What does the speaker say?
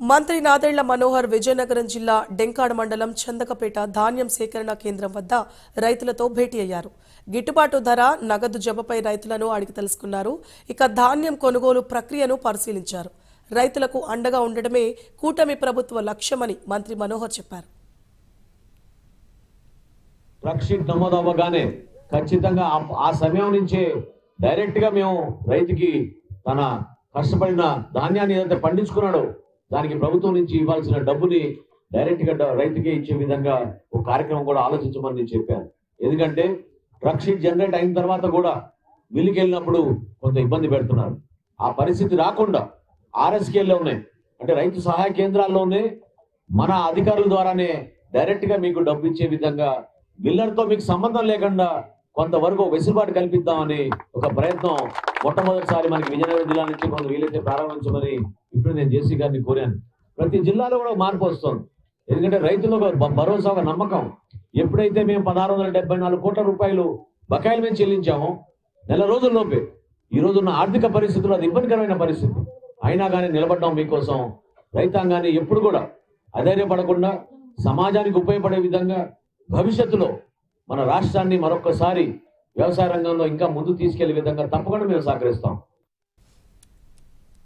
మంత్రి నాదెళ్ళ మనోహర్ విజయనగరం జిల్లా డెంకాడ మండలం చందకపేట ధాన్యం సేకరణ కేంద్రం వద్ద రైతులతో భేటీ అయ్యారు. గిట్టుబాటు ధర నగదు జబపై రైతులను అడిగి తెలుసుకున్నారు. ఇక ధాన్యం కొనుగోలు ప్రక్రియను పరిశీలించారు. రైతులకు అండగా ఉండడమే కూటమి ప్రభుత్వ లక్ష్యమని మంత్రి మనోహర్ చెప్పారు. ట్రక్ ఖచ్చితంగా ఆ సమయం నుంచే డైరెక్ట్గా మేము రైతుకి తన కష్టపడిన ధాన్యాన్ని ఏదైతే పండించుకున్నాడో దానికి ప్రభుత్వం నుంచి ఇవ్వాల్సిన డబ్బుని డైరెక్ట్గా రైతుకే ఇచ్చే విధంగా ఒక కార్యక్రమం కూడా ఆలోచించమని నేను చెప్పాను. ఎందుకంటే ట్రక్ షీట్ జనరేట్ అయిన తర్వాత కూడా మిల్లుకి వెళ్ళినప్పుడు కొంత ఇబ్బంది పెడుతున్నారు. ఆ పరిస్థితి రాకుండా ఆర్ఎస్కేల్లో ఉన్నాయి. అంటే రైతు సహాయ కేంద్రాల్లోనే మన అధికారుల ద్వారానే డైరెక్ట్గా మీకు డబ్బు ఇచ్చే విధంగా మిల్లర్తో మీకు సంబంధం లేకుండా కొంతవరకు వెసులుబాటు కల్పిద్దామని ఒక ప్రయత్నం మొట్టమొదటిసారి మనకి విజయనగరం జిల్లా నుంచి కొంత వీలైతే ప్రారంభించమని ఇప్పుడు నేను జేసీ గారిని కోరాను. ప్రతి జిల్లాలో కూడా మార్పు వస్తుంది. ఎందుకంటే రైతులు ఒక భరోసా ఒక నమ్మకం. ఎప్పుడైతే మేము పదహారు వందల డెబ్బై నాలుగు కోట్ల రూపాయలు బకాయిలు మీద చెల్లించామో నెల రోజుల్లోపే ఈ రోజున్న ఆర్థిక పరిస్థితులు అది ఇబ్బందికరమైన పరిస్థితి. అయినా కానీ నిలబడ్డాం మీకోసం. రైతాంగాన్ని ఎప్పుడు కూడా అధైర్యపడకుండా సమాజానికి ఉపయోగపడే విధంగా భవిష్యత్తులో మన రాష్ట్రాన్ని మరొకసారి వ్యవసాయ రంగంలో ఇంకా ముందు తీసుకెళ్ళే విధంగా తప్పకుండా మేము సహకరిస్తాం.